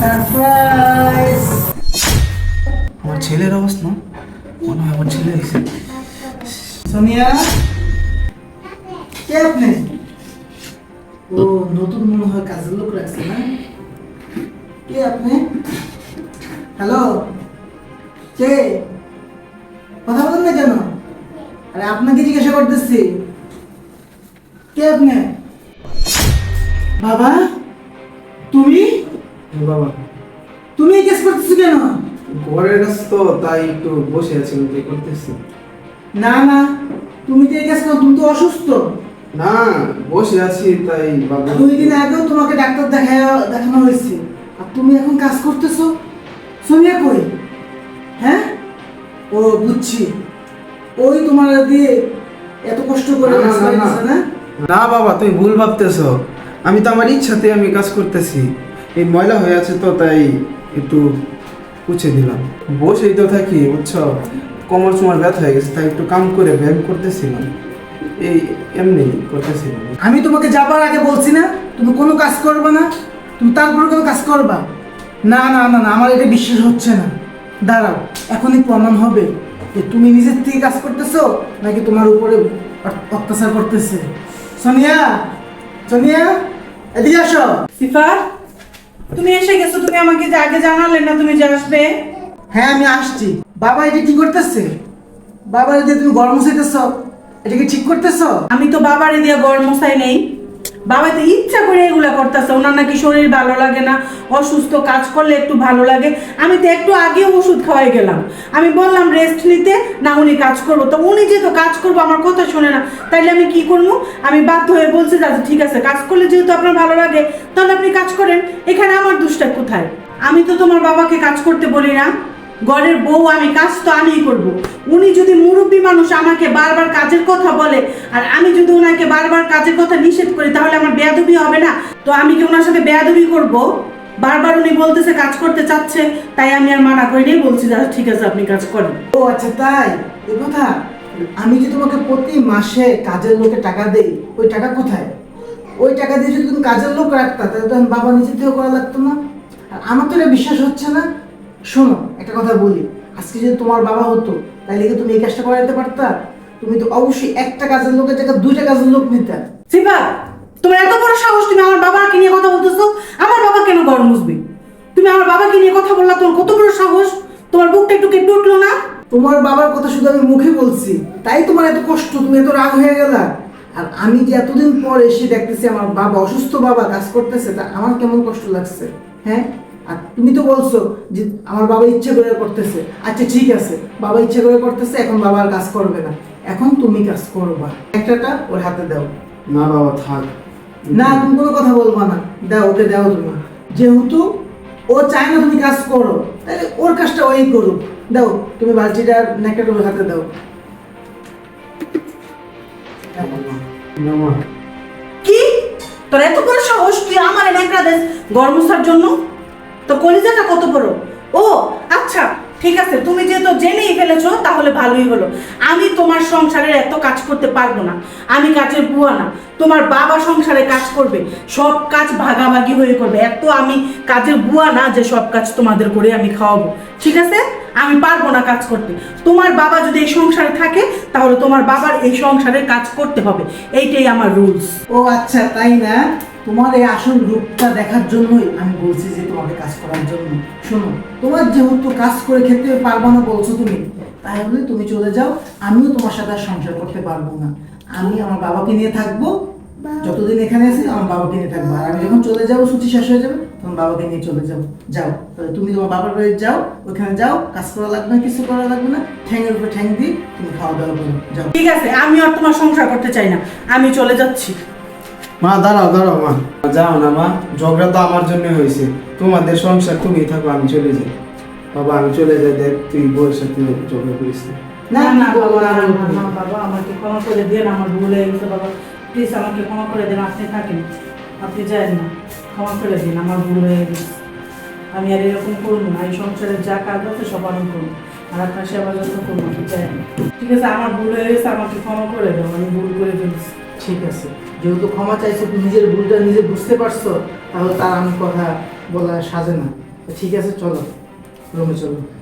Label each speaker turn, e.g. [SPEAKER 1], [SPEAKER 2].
[SPEAKER 1] Surprise
[SPEAKER 2] আমার ছেলের অবস্থা মনে হয় আমার ছেলে এসে
[SPEAKER 1] সোনিয়া? কে আপনি? ও নতুন মনে হয় কাজের লোক রাখছে না? কে আপনি? হ্যালো? কে? কথা বলেন না কেন? আরে আপনাকে জিজ্ঞাসা করতেছি। কে আপনি? বাবা? তুমি?
[SPEAKER 2] বাবা।
[SPEAKER 1] তুমি এই করতেছো কেন?
[SPEAKER 2] ঘরের কাছে তো তাই একটু বসে আছি ওটাই করতেছি।
[SPEAKER 1] না না তুমি তো এই কাজ করো তুমি তো অসুস্থ।
[SPEAKER 2] না বসে আছি তাই বাবা
[SPEAKER 1] দুই দিন আগেও তোমাকে ডাক্তার দেখায় দেখানো হয়েছে। আর তুমি এখন কাজ করতেছো? সোনিয়া কই? হ্যাঁ? ও বুঝছি। ওই তোমার দিয়ে এত কষ্ট করে
[SPEAKER 2] না,
[SPEAKER 1] কাজ
[SPEAKER 2] না, না।
[SPEAKER 1] না?
[SPEAKER 2] বাবা তুমি ভুল ভাবতেছ। আমি তো আমার ইচ্ছাতে আমি কাজ করতেছি। এই ময়লা হয়ে আছে তো, তাই একটু পুছে দিলাম বসেই তো থাকি, বুঝছ? কোমর চুমার ব্যথা হয়ে গেছে, তাই একটু কাম করে ব্যায়াম করতেছিলাম। এই এমনি করতেছিলাম।
[SPEAKER 1] আমি তোমাকে যাবার আগে বলছি না, তুমি কোনো কাজ করবে না, তুমি তারপরে কোনো কাজ করবা? না না না না, আমার এটা বিশ্বাস হচ্ছে না। দাঁড়াও, এখনই প্রমাণ হবে যে তুমি নিজের থেকে কাজ করতেছো, নাকি তোমার উপরে অত্যাচার করতেছে। সোনিয়া সোনিয়া, এদিকে আসো।
[SPEAKER 3] সিফার? তুমি এসে গেছো তুমি আমাকে যে আগে জানালে না তুমি যে আসবে?
[SPEAKER 1] হ্যাঁ আমি আসছি। বাবা এটা কি করতেছে? বাবা এটা তুমি গরম মুছাইতেছ? এটা কি ঠিক করতেছ?
[SPEAKER 3] আমি তো বাবার দিয়ে গরম মশাই নেই। বাবা তো ইচ্ছা করে এগুলা করতেছে ওনার নাকি শরীর ভালো লাগে না অসুস্থ কাজ করলে একটু ভালো লাগে। আমি তো একটু আগে ওষুধ খাওয়াই গেলাম। আমি বললাম রেস্ট নিতে না উনি কাজ করব। তো উনি যেহেতু কাজ করব আমার কথা শোনে না তাইলে আমি কি করব? আমি বাধ্য হয়ে বলছি যে আচ্ছা, ঠিক আছে কাজ করলে যেহেতু আপনার ভালো লাগে তাহলে আপনি কাজ করেন। এখানে আমার দুষ্টা কোথায়? আমি তো তোমার বাবাকে কাজ করতে বলি না। ঘরের বউ আমি, কাজ তো আমিই করব। উনি যদি মুরব্বী মানুষ আমাকে বারবার কাজের কথা বলে, আর আমি যদি ওনাকে বারবার কাজের কথা নিষেধ করি, তাহলে আমার বেয়াদবি হবে না? তো আমি কি ওনার সাথে বেয়াদবি করব? বারবার উনি বলতেছে, কাজ করতে চাচ্ছে, তাই আমি আর মানা করি নিয়ে বলছি যে ঠিক আছে, আপনি কাজ করেন।
[SPEAKER 1] ও আচ্ছা তাই? এ কথা? আমি যে তোমাকে প্রতি মাসে কাজের লোকে টাকা দেই, ওই টাকা কোথায়? ওই টাকা দিয়ে যদি তুমি কাজের লোক রাখতা, তাহলে তো আমি বাবা নিজে থেকে করা লাগতো না। আর আমার তো এটা বিশ্বাস হচ্ছে না। শোনো একটা কথা বলি। আজকে যদি তোমার বাবা হতো তাহলে কি তুমি এই কাজটা করাইতে পারতা? তুমি তো অবশ্যই একটা কাজের লোকের জায়গায় দুইটা কাজের লোক নিতে।
[SPEAKER 3] সিফা তোমার এত বড় সাহস তুমি আমার বাবাকে নিয়ে কথা বলতেছো? আমার বাবা কেন ঘর মুসবে তুমি আমার বাবাকে নিয়ে কথা বললা তোমার কত বড় সাহস? তোমার বুকটা একটু কেঁপে উঠল না?
[SPEAKER 1] তোমার বাবার কথা শুধু আমি মুখে বলছি। তাই তোমার এত কষ্ট তুমি এত রাগ হয়ে গেলা। আর আমি যে এতদিন পর এসে দেখতেছি আমার বাবা অসুস্থ বাবা কাজ করতেছে তা আমার কেমন কষ্ট লাগছে? হ্যাঁ? আর তুমি তো বলছো যে আমার বাবা ইচ্ছে করে করতেছে। আচ্ছা ঠিক আছে। বাবা ইচ্ছে করে করতেছে এখন বাবা আর কাজ করবে না। এখন তুমি কাজ করবা। একটাটা ওর হাতে দাও।
[SPEAKER 2] না বাবা থাক।
[SPEAKER 1] না তুমি কোনো কথা বলবা না। দাও ওকে দাও তুমি। যেহেতু ও চায় না তুমি কাজ করো তাহলে ওর কাজটা ওই করুক। দাও তুমি বালতিটা নেকেট ওর হাতে দাও।
[SPEAKER 3] কি? তোর এত বড় সাহস তুই আমার এলাকা দেশ গরমসার জন্য? তো কলিজাটা কত বড়? ও আচ্ছা ঠিক আছে, তুমি যেহেতু জেনেই ফেলেছো, তাহলে ভালোই হলো। আমি তোমার সংসারের এত কাজ করতে পারব না। আমি কাজের বুয়া না। তোমার বাবা সংসারে কাজ করবে, সব কাজ ভাগাভাগি হয়ে করবে। এত আমি কাজের বুয়া না যে সব কাজ তোমাদের করে আমি খাওয়াবো। ঠিক আছে? আমি পারব না কাজ করতে। তোমার বাবা যদি এই সংসারে থাকে, তাহলে তোমার বাবার এই সংসারে কাজ করতে হবে। এইটাই আমার রুলস
[SPEAKER 1] ও আচ্ছা তাই না? তোমার এই আসল রূপটা দেখার জন্যই আমি বলছি যে তোমাকে কাজ করার জন্য। শোনো, তোমার যেহেতু কাজ করে খেতে পারব না বলছো তুমি, তাহলে তুমি চলে যাও, আমিও তোমার সাথে আর সংসার করতে পারব না। আমি আমার বাবাকে নিয়ে থাকব, যতদিন এখানে আছি আমার বাবাকে নিয়ে থাকব। আর আমি যখন চলে যাব, ছুটি শেষ হয়ে যাবে, তখন বাবাকে নিয়ে চলে যাব। যাও, তাহলে তুমি তোমার বাবার বাড়ি যাও, ওখানে যাও, কাজ করা লাগবে না, কিছু করা লাগবে না ঠ্যাংয়ের উপরে ঠ্যাং দিয়ে তুমি খাওয়া দাওয়া করো, যাও।
[SPEAKER 3] ঠিক আছে আমি আর তোমার সংসার করতে চাই না। আমি চলে যাচ্ছি।
[SPEAKER 2] মা দাঁড়াও দাঁড়াও মা। যাও না মা। ঝগড়া তো আমার জন্য হয়েছে। তোমাদের সংসার তুমি থাকো আমি চলে যাই। বাবা আমি চলে যাই দেখ তুই বউয়ের সাথে ঝগড়া করিস না।
[SPEAKER 3] না বাবা না, বাবা আমাকে ক্ষমা করে দেন আমার ভুল হয়ে গেছে বাবা। প্লিজ আমাকে ক্ষমা করে দেন আপনি থাকেন। আপনি না। ক্ষমা করে দিন আমার ভুল হয়ে গেছে। আমি আর এরকম করব না এই সংসারের যা কাজ আছে সব আমি করব। আর আপনার সেবা যত্ন করব আপনি যায়েন না। ঠিক আছে আমার ভুল হয়ে গেছে আমাকে ক্ষমা করে দাও আমি ভুল করে ফেলেছি।
[SPEAKER 1] ঠিক আছে। যেহেতু ক্ষমা চাইছো নিজের ভুলটা নিজে বুঝতে পারছ, তাহলে তার আমি কথা বলা সাজে না। ঠিক আছে, চলো। রুমে চলো।